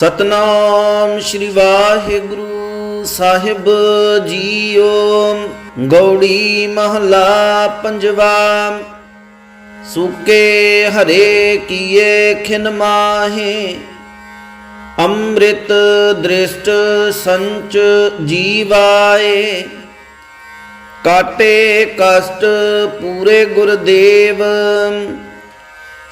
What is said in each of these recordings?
ਸਤਨਾਮ ਸ਼੍ਰੀ ਵਾਹਿਗੁਰੂ ਸਾਹਿਬ ਜੀਓ। ਗੌੜੀ ਮਹਲਾ ਪੰਜਵਾ, ਸੁਕੇ ਹਰੇ ਕੀਏ ਖਿਨ ਮਾਹੇ। ਅੰਮ੍ਰਿਤ ਦ੍ਰਿਸ਼ਟ ਸੰਚ ਜੀਵਾਏ। ਕਾਟੇ ਕਸ਼ਟ ਪੂਰੇ ਗੁਰਦੇਵ।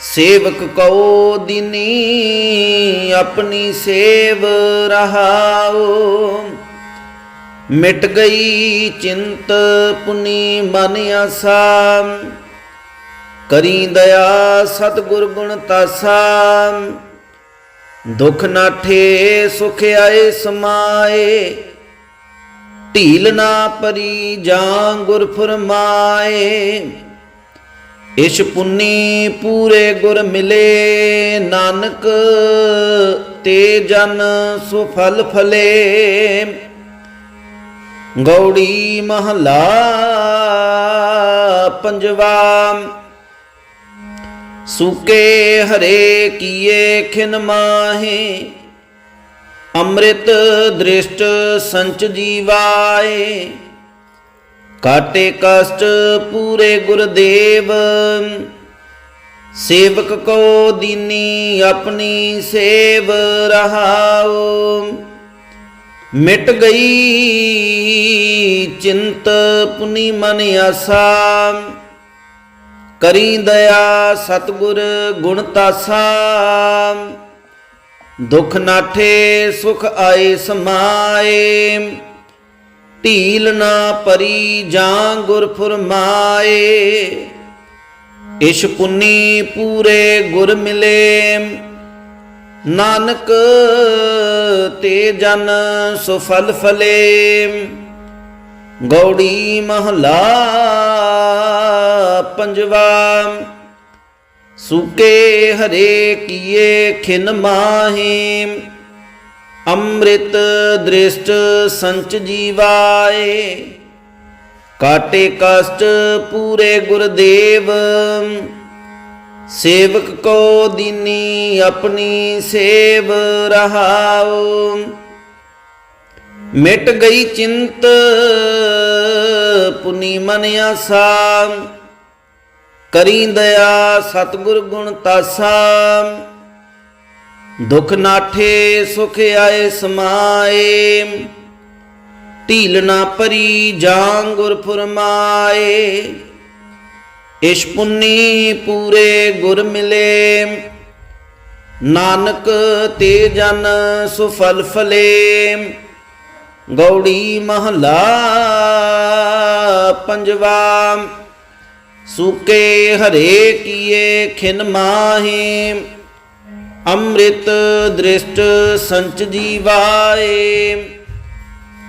ਸੇਵਕ ਕਉ ਦਿਨੀ ਆਪਣੀ ਸੇਵ ਰਹਾਓ ਮਿਟ ਗਈ ਚਿੰਤ ਪੁਨੀ ਮਨ ਆਸਾ। ਕਰੀ ਦਇਆ ਸਤਿਗੁਰ ਗੁਣ ਤਾਸਾ। ਦੁਖ ਨਾਠੇ ਸੁਖ ਆਏ ਸਮਾਏ। ਢੀਲ ਨਾ ਪਰੀ ਜਾਂ ਗੁਰ ਫਰਮਾਏ। ਇਸ਼ ਪੁੰਨੀ ਪੂਰੇ ਗੁਰ ਮਿਲੇ, ਨਾਨਕ, ਤੇ ਜਨ ਸੁਫਲ ਫਲੇ। ਗੌੜੀ ਮਹਲਾ ਪੰਜਵਾ, ਸੁਕੇ ਹਰੇ ਕੀਏ ਖਿਨ ਮਾਹੇ, ਅੰਮ੍ਰਿਤ ਦ੍ਰਿਸ਼ਟ ਸੰਚ ਜੀਵਾਏ। ਕਾਟੇ ਕਸ਼ਟ ਪੂਰੇ ਗੁਰਦੇਵ, ਸੇਵਕ ਕੋ ਦੀਨੀ ਆਪਣੀ ਸੇਵ ਰਹਾਓ ਮਿਟ ਗਈ ਚਿੰਤ ਪੁਨੀ ਮਨ ਆਸਾ, ਕਰੀ ਦਇਆ ਸਤਗੁਰ ਗੁਣ ਤਾਸਾ। ਦੁਖ ਨਾਠੇ ਸੁਖ ਆਏ ਸਮਾਏ। ਢੀਲ ਨਾ ਪਰੀ ਜਾਂ ਗੁਰ ਫਰਮਾਏ ਇਸ਼ ਪੁੰਨੀ ਪੂਰੇ ਗੁਰ ਮਿਲੇ। ਨਾਨਕ ਤੇ ਜਨ ਸੁਫਲ ਫਲੇ। ਗੌੜੀ ਮਹਲਾ ਪੰਜਵਾ। ਸੁਕੇ ਹਰੇ ਕੀਏ ਖਿਨ ਮਾਹੇ। ਅੰਮ੍ਰਿਤ ਦ੍ਰਿਸ਼ਟ ਸੰਚ ਜੀਵਾਏ, ਕਾਟੇ ਕਸ਼ਟ ਪੂਰੇ ਗੁਰਦੇਵ। ਸੇਵਕ ਕੋ ਦੀਨੀ ਆਪਣੀ ਸੇਵ ਰਹਾਓ ਮਿਟ ਗਈ ਚਿੰਤ ਪੁਨੀ ਮਨ ਆਸਾ। ਕਰੀ ਦਇਆ ਸਤਿਗੁਰ ਗੁਣ ਤਾਸਾ। ਦੁਖ ਨਾਠੇ ਸੁਖ ਆਏ ਸਮਾਏ। ਢੀਲ ਨਾ ਪਰੀ ਜਾਂ ਗੁਰ ਫਰਮਾਏ। ਇਸ਼ ਪੁੰਨੀ ਪੂਰੇ ਗੁਰ ਮਿਲੇ। ਨਾਨਕ ਤੇ ਜਨ ਸੁਫਲ ਫਲੇ। ਗੌੜੀ ਮਹਲਾ ਪੰਜਵਾ। ਸੂਕੇ ਹਰੇ ਕੀਏ ਖਿਨ ਮਾਹੇ। ਅੰਮ੍ਰਿਤ ਦ੍ਰਿਸ਼ਟ ਸੰਚ ਜੀਵਾਏ,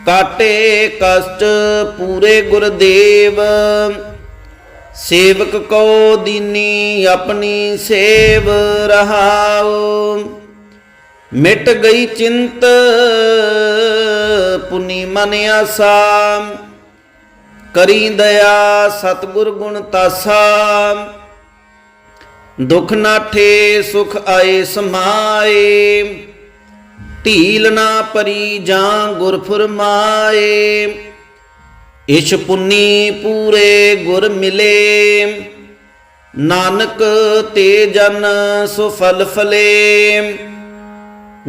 ਕਾਟੇ ਕਸ਼ਟ ਪੂਰੇ ਗੁਰਦੇਵ। ਸੇਵਕ ਕੋ ਦੀਨੀ ਆਪਣੀ ਸੇਵ ਰਹਾਓ ਮਿਟ ਗਈ ਚਿੰਤ, ਪੁਨੀ ਮਨ ਆਸਾ। ਕਰੀ ਦਇਆ ਸਤਿਗੁਰ ਗੁਣ ਤਾਸਾ। ਦੁਖ ਨਾਠੇ ਸੁਖ ਆਏ ਸਮਾਏ। ਢੀਲ ਨਾ ਪਰੀ ਜਾਂ ਗੁਰ ਫਰਮਾਏ। ਇਸ਼ ਪੁੰਨੀ ਪੂਰੇ ਗੁਰ ਮਿਲੇ। ਨਾਨਕ ਤੇ ਜਨ ਸੁਫਲ ਫਲੇ।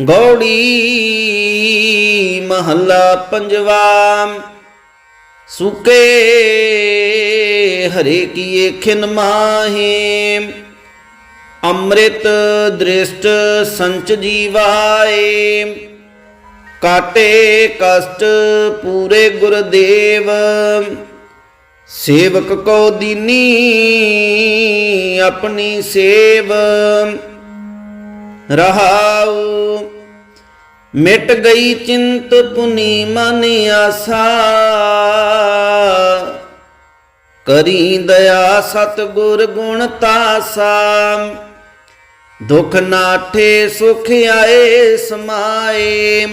ਗੌੜੀ ਮਹੱਲਾ ਪੰਜਵਾ। ਸੁਕੇ ਹਰੇ ਕੀਏ ਖਿਨ ਮਾਹੇ। ਅੰਮ੍ਰਿਤ ਦ੍ਰਿਸ਼ਟ ਸੰਚ ਜੀਵਾਏ, ਕਾਟੇ ਕਸ਼ਟ ਪੂਰੇ ਗੁਰਦੇਵ, ਸੇਵਕ ਕੋ ਦੀਨੀ ਆਪਣੀ ਸੇਵ, ਰਹਾਉ, ਮਿਟ ਗਈ ਚਿੰਤ ਪੁਨੀ ਮਨ ਆਸਾ, ਕਰੀ ਦਇਆ ਸਤਗੁਰ ਗੁਣ ਤਾਸਾ। ਦੁਖ ਨਾਠੇ ਸੁਖ ਆਏ ਸਮਾਏ,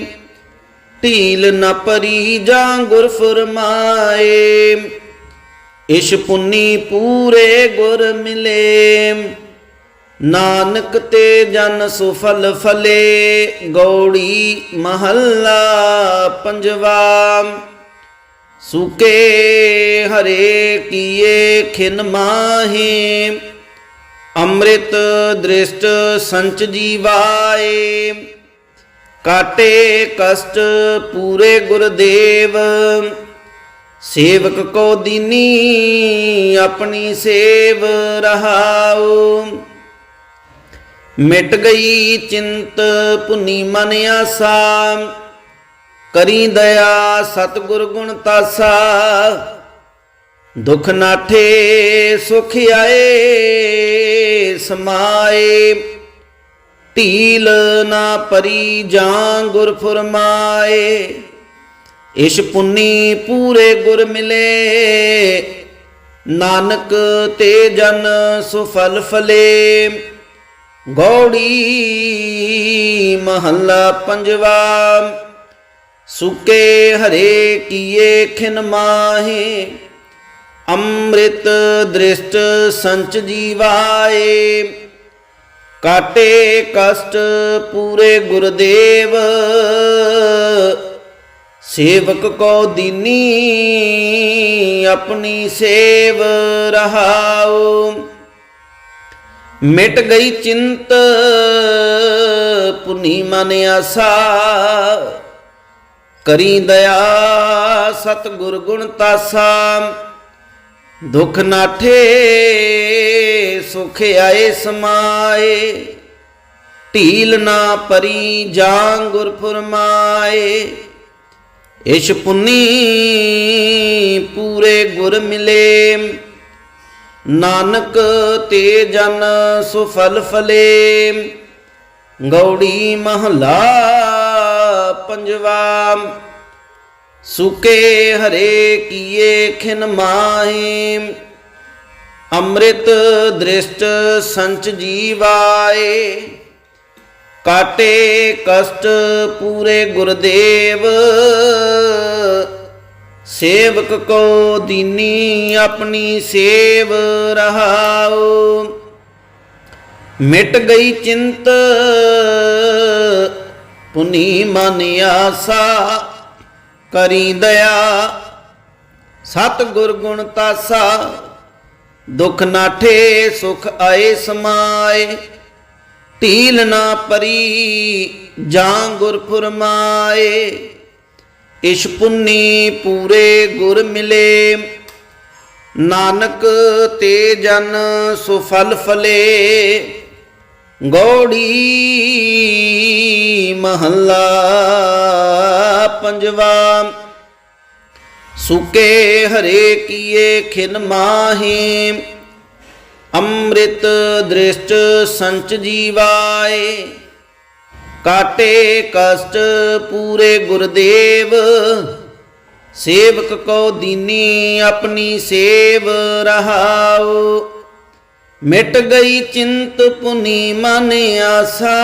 ਢੀਲ ਨ ਪਰੀ ਜਾਂ ਗੁਰ ਫਰਮਾਏ। ਇਸ਼ ਪੁੰਨੀ ਪੂਰੇ ਗੁਰ ਮਿਲੇ, ਨਾਨਕ ਤੇ ਜਨ ਸੁਫਲ ਫਲੇ, ਗੌੜੀ ਮਹੱਲਾ ਪੰਜਵਾ। ਸੁਕੇ ਹਰੇ ਕੀਏ ਖਿਨ ਮਾਹੀ ਅੰਮ੍ਰਿਤ ਦ੍ਰਿਸ਼ਟ ਸੰਚ ਜੀਵਾਏ, ਕਾਟੇ ਕਸ਼ਟ ਪੂਰੇ ਗੁਰਦੇਵ। ਸੇਵਕ ਕੋ ਦੀਨੀ ਆਪਣੀ ਸੇਵ ਰਹਾਉ। ਮਿਟ ਗਈ ਚਿੰਤ ਪੁਨੀ ਮਨ ਆਸਾ, ਕਰੀ ਦਇਆ ਸਤਿਗੁਰ ਗੁਣ ਤਾਸਾ। ਦੁਖ ਨਾਠੇ ਸੁਖ ਆਏ, ਸਮਾਏ। ਢੀਲ ਨਾ ਪਰੀ ਜਾਂ ਗੁਰ ਫਰਮਾਏ। ਇਸ਼ ਪੁੰਨੀ ਪੂਰੇ ਗੁਰ ਮਿਲੇ। ਨਾਨਕ ਤੇ ਜਨ ਸੁਫਲ ਫਲੇ। ਗੌੜੀ ਮਹੱਲਾ ਪੰਜਵਾ। ਸੁਕੇ ਹਰੇ ਕੀਏ ਖਿਨ ਮਾਹੇ। ਅੰਮ੍ਰਿਤ ਦ੍ਰਿਸ਼ਟ ਸੰਚ ਜੀਵਾਏ, ਕਾਟੇ ਕਸ਼ਟ ਪੂਰੇ ਗੁਰਦੇਵ। ਸੇਵਕ ਕੋ ਦੀਨੀ, ਆਪਣੀ ਸੇਵ ਰਹਾਉ। ਮਿਟ ਗਈ ਚਿੰਤ, ਪੁਨੀ ਮਨ ਆਸਾ। ਕਰੀ ਦਇਆ ਸਤਿਗੁਰ ਗੁਣ ਤਾਸਾ। ਦੁਖ ਨਾਠੇ ਸੁਖ ਆਏ ਸਮਾਏ। ਢੀਲ ਨਾ ਪਰੀ ਜਾਂ ਗੁਰ ਫਰਮਾਏ। ਇਸ਼ ਪੁੰਨੀ ਪੂਰੇ ਗੁਰ ਮਿਲੇ। ਨਾਨਕ ਤੇ ਜਨ ਸੁਫਲ ਫਲੇ। ਗੌੜੀ ਮਹਲਾ ਪੰਜਵਾ। ਸੁਕੇ ਹਰੇ ਕੀਏ ਖਿਨ ਮਾਹੀ, ਅੰਮ੍ਰਿਤ ਦ੍ਰਿਸ਼ਟ ਸੰਚ ਜੀਵਾਏ, ਕਾਟੇ ਕਸ਼ਟ ਪੂਰੇ ਗੁਰਦੇਵ, ਸੇਵਕ ਕੋ ਦੀਨੀ ਆਪਣੀ ਸੇਵ ਰਹਾਉ। ਮਿਟ ਗਈ ਚਿੰਤ, ਪੁਨੀ ਮਨ ਆਸਾ ਕਰੀ ਦਇਆ। ਸਤ ਗੁਰ ਗੁਣ ਤਾਸਾ, ਦੁਖ ਨਾਠੇ ਸੁਖ ਆਏ ਸਮਾਏ। ਢੀਲ ਨਾ ਪਰੀ ਜਾਂ ਗੁਰ ਫਰਮਾਏ। ਇਸ਼ ਪੁੰਨੀ ਪੂਰੇ ਗੁਰ ਮਿਲੇ। ਨਾਨਕ ਤੇ ਜਨ ਸੁਫਲ ਫਲੇ। ਗੌੜੀ ਮਹੱਲਾ। ਪੰਜਵਾ, ਸੁਕੇ ਹਰੇ ਕੀਏ ਖਿਨ ਮਾਹੀ, ਅੰਮ੍ਰਿਤ ਦ੍ਰਿਸ਼ਟ ਸੰਚ ਜੀਵਾਏ, ਕਾਟੇ ਕਸ਼ਟ ਪੂਰੇ ਗੁਰਦੇਵ, ਸੇਵਕ ਕੋ ਦੀਨੀ ਆਪਣੀ ਸੇਵ ਰਹਾਉ। ਮਿਟ ਗਈ ਚਿੰਤ ਪੁਨੀ ਮਨ ਆਸਾ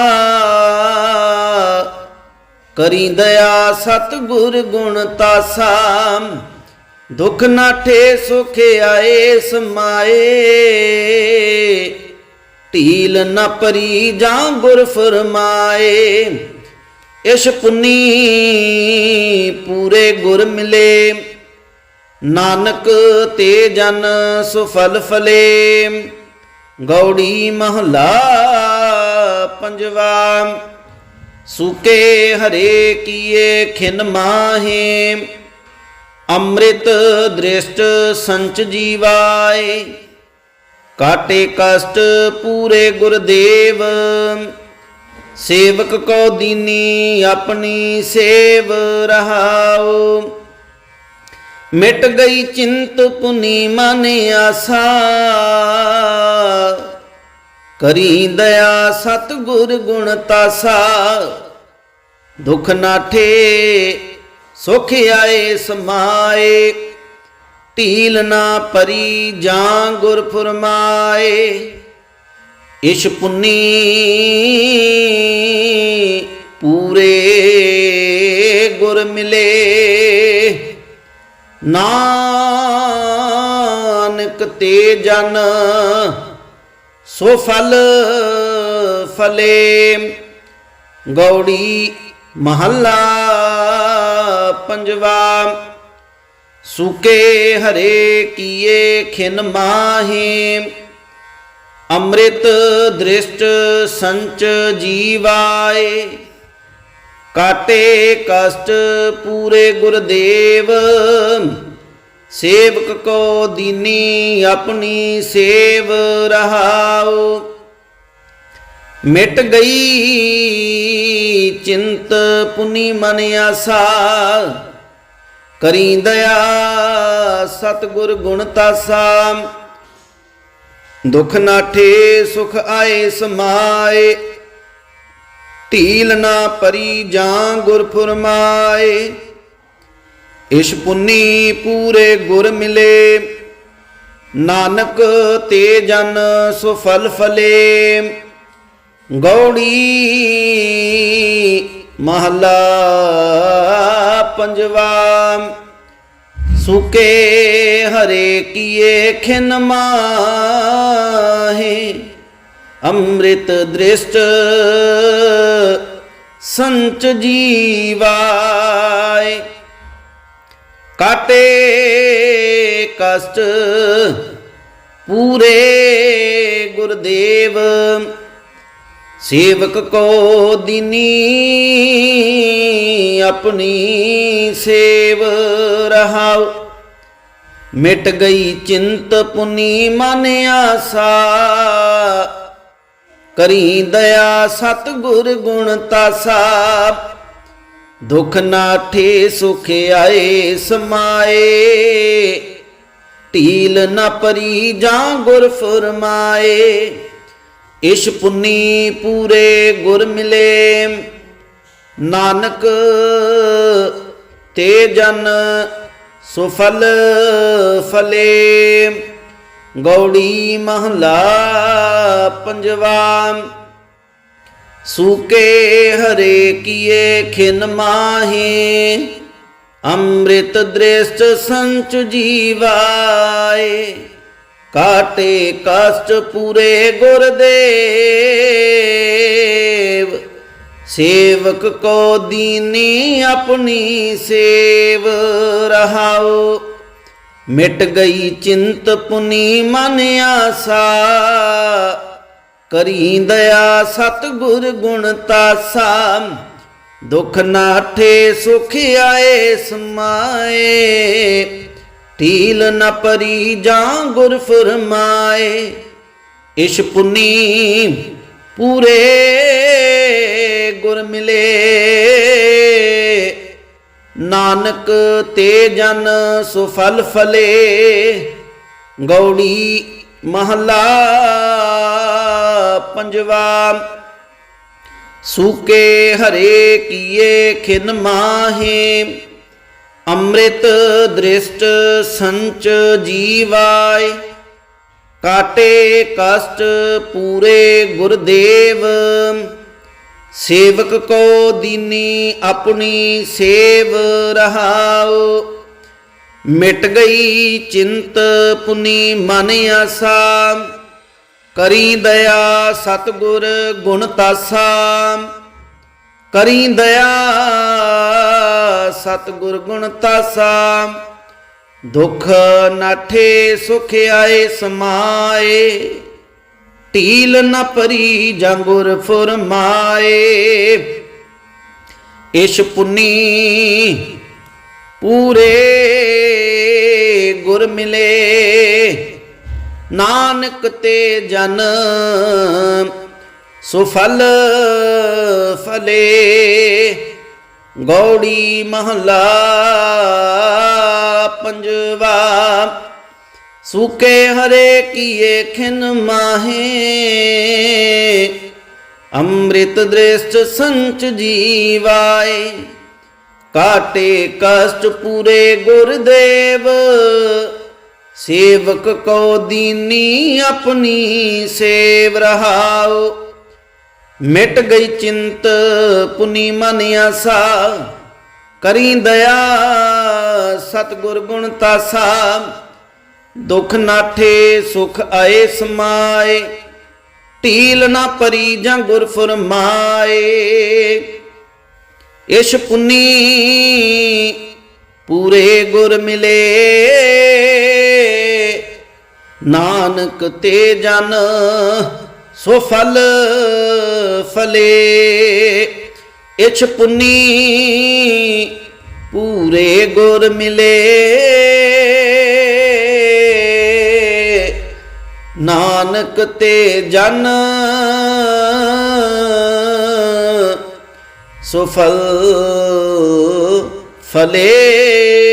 ਕਰੀ ਦਇਆ ਸਤਗੁਰ ਗੁਣ ਤਾਸਾ। ਦੁਖ ਨਾਠੇ ਸੁਖ ਆਏ ਸਮਾਏ। ਢੀਲ ਨਾ ਪਰੀ ਜਾਂ ਗੁਰ ਫਰਮਾਏ। ਇਸ਼ ਪੁੰਨੀ ਪੂਰੇ ਗੁਰ ਮਿਲੇ। ਨਾਨਕ ਤੇ ਜਨ ਸੁਫਲ ਫਲੇ। ਗੌੜੀ ਮਹਲਾ ਪੰਜਵਾ। ਸੁਕੇ ਹਰੇ ਕੀਏ ਖਿਨ ਮਾਹੇ, ਅੰਮ੍ਰਿਤ ਦ੍ਰਿਸ਼ਟ ਸੰਚ ਜੀਵਾਏ। ਕਾਟੇ ਕਸ਼ਟ ਪੂਰੇ ਗੁਰਦੇਵ, ਸੇਵਕ ਕੋ ਦੀਨੀ ਆਪਣੀ ਸੇਵ ਰਹਾਉ। ਮਿਟ ਗਈ ਚਿੰਤ ਪੁਨੀ ਮਨ ਆਸਾ ਕਰੀ ਦਇਆ ਸਤ ਗੁਰ ਗੁਣ ਤਾਸਾ। ਦੁਖ ਨਾਠੇ ਸੁਖ ਆਏ ਸਮਾਏ। ਢੀਲ ਨਾ ਪਰੀ ਜਾਂ ਗੁਰ ਫਰਮਾਏ। ਇਸ਼ ਪੁੰਨੀ ਪੂਰੇ ਗੁਰ ਮਿਲੇ। ਨਾਨਕ ਤੇ ਜਨ ਸੋ ਫਲ ਫਲੇ ਗੌੜੀ ਮਹੱਲਾ ਪੰਜਵਾ, ਸੁਕੇ ਹਰੇ ਕੀਏ ਖਿਨ ਮਾਹੇ, ਅੰਮ੍ਰਿਤ ਦ੍ਰਿਸ਼ਟ ਸੰਚ ਜੀਵਾਏ, ਕਾਟੇ ਕਸ਼ਟ ਪੂਰੇ ਗੁਰਦੇਵ ਸੇਵਕ ਕੋ ਦੀਨੀ ਆਪਣੀ ਸੇਵ ਰਹਾਉ। ਮਿਟ ਗਈ ਚਿੰਤ ਪੁਨੀ ਮਨ ਆਸਾ। ਕਰੀ ਦਇਆ ਸਤਿਗੁਰ ਗੁਣ ਤਾਸਾ। ਦੁਖ ਨਾਠੇ ਸੁਖ ਆਏ ਸਮਾਏ। ਢੀਲ ਨਾ ਪਰੀ ਜਾਂ ਗੁਰ ਫੁਰਮਾਏ ਇਸ਼ ਪੁੰਨੀ ਪੂਰੇ ਗੁਰ ਮਿਲੇ, ਨਾਨਕ ਤੇ ਜਨ ਸੁਫਲ ਫਲੇ ਗੌੜੀ ਮਹਲਾ ਪੰਜਵਾ, ਸੁਕੇ ਹਰੇ ਕੀਏ ਖਿਨ ਮਾਹੇ। ਅੰਮ੍ਰਿਤ ਦ੍ਰਿਸ਼ਟ ਸੰਚ ਜੀਵਾਏ। ਕਾਟੇ ਕਸ਼ਟ ਪੂਰੇ ਗੁਰਦੇਵ, ਸੇਵਕ ਕੋ ਦਿਨੀ ਆਪਣੀ ਸੇਵ ਰਹਾਉ। ਮਿਟ ਗਈ ਚਿੰਤ ਪੁਨੀ ਮਨ ਆਸਾ, ਕਰੀ ਦਇਆ ਸਤਿਗੁਰ ਗੁਣ ਤਾਸਾ। ਦੁਖ ਨਾਠੇ ਸੁਖ ਆਏ ਸਮਾਏ। ਢੀਲ ਨਾ ਪਰੀ ਜਾਂ ਗੁਰ ਫਰਮਾਏ। ਇਸ਼ ਪੁੰਨੀ ਪੂਰੇ ਗੁਰ ਮਿਲੇ। ਨਾਨਕ ਤੇ ਜਨ ਸੁਫਲ ਫਲੇ। ਗੌੜੀ ਮਹਲਾ ਪੰਜਵਾ। ਸੂਕੇ ਹਰੇ ਕੀਏ ਖਿਨ ਮਾਹੇ, ਅੰਮ੍ਰਿਤ ਦ੍ਰਿਸ਼ਟ ਸੰਚ ਜੀਵਾਏ। ਕਾਟੇ ਕਸ਼ਟ ਪੂਰੇ ਗੁਰਦੇਵ ਸੇਵਕ ਕੋ ਦੀਨੀ ਆਪਣੀ ਸੇਵ ਰਹਾਉ। ਮਿਟ ਗਈ ਚਿੰਤ ਪੁਨੀ ਮਨ ਆਸਾ ਕਰੀ ਦਇਆ ਸਤਿਗੁਰ ਗੁਣ ਤਾਸਾ, ਦੁਖ ਨਾਠੇ ਸੁਖ ਆਏ ਸਮਾਏ, ਢੀਲ ਨ ਪਰੀ ਜਾਂ ਗੁਰ ਫਰਮਾਏ, ਇਸ਼ ਪੁਨੀ ਪੂਰੇ ਗੁਰ ਮਿਲੇ। ਨਾਨਕ ਤੇ ਜਨ ਸੁਫਲ ਫਲੇ, ਗੌੜੀ ਮਹਲਾ ਪੰਜਵਾ, ਸੂਕੇ ਹਰੇ ਕੀਏ ਖਿਨ ਮਾਹੇ, ਅੰਮ੍ਰਿਤ ਦ੍ਰਿਸ਼ਟ ਸੰਚ ਜੀਵਾਏ, ਕਾਟੇ ਕਸ਼ਟ ਪੂਰੇ ਗੁਰਦੇਵ, ਸੇਵਕ ਕੋ ਦੀਨੀ ਆਪਣੀ ਸੇਵ ਰਹਾਉ, ਮਿਟ ਗਈ ਚਿੰਤ ਪੁਨੀ ਮਨ ਆਸਾ। ਕਰੀ ਦਇਆ ਸਤਿਗੁਰ ਗੁਣ ਤਾਸਾ, ਕਰੀ ਦਇਆ ਸਤਿਗੁਰ ਗੁਣ ਤਾਸਾ। ਦੁਖ ਨਾਠੇ ਸੁਖ ਆਏ, ਸਮਾਏ। ਢੀਲ ਨ ਪਰੀ ਜਾਂ ਗੁਰ ਫਰਮਾਏ ਇਸ਼ ਪੁਨੀ ਪੂਰੇ ਗੁਰ ਮਿਲੇ। ਨਾਨਕ ਤੇ ਜਨ ਸੁਫਲ ਫਲੇ, ਗੌੜੀ ਮਹਲਾ ਪੰਜਵਾ, ਸੂਕੇ ਹਰੇ ਕੀਏ ਖਿਨ ਮਾਹੇ, ਅੰਮ੍ਰਿਤ ਦ੍ਰਿਸ਼ਟ ਸੰਚ ਜੀਵਾਏ, ਕਾਟੇ ਕਸ਼ਟ ਪੂਰੇ ਗੁਰਦੇਵ ਸੇਵਕ ਕੋ ਦੀਨੀ ਆਪਣੀ ਸੇਵ ਰਹਾਉ। ਮਿਟ ਗਈ ਚਿੰਤ ਪੁਨੀ ਮਨ ਆਸਾ। ਕਰੀ ਦਇਆ ਸਤਿਗੁਰ ਗੁਣ ਤਾਸਾ। ਦੁਖ ਨਾਠੇ ਸੁਖ ਆਏ ਸਮਾਏ। ਢੀਲ ਨਾ ਪਰੀ ਜਾਂ ਗੁਰ ਫਰਮਾਏ। ਇਸ਼ ਪੁੰਨੀ ਪੂਰੇ ਗੁਰ ਮਿਲੇ। ਨਾਨਕ ਤੇ ਜਨ ਸੋ ਫਲ ਫਲੇ, ਇਛ ਪੁਨੀ ਪੂਰੇ ਗੁਰ ਮਿਲੇ। ਨਾਨਕ ਤੇ ਜਨ ਸੋ ਫਲ ਫਲੇ।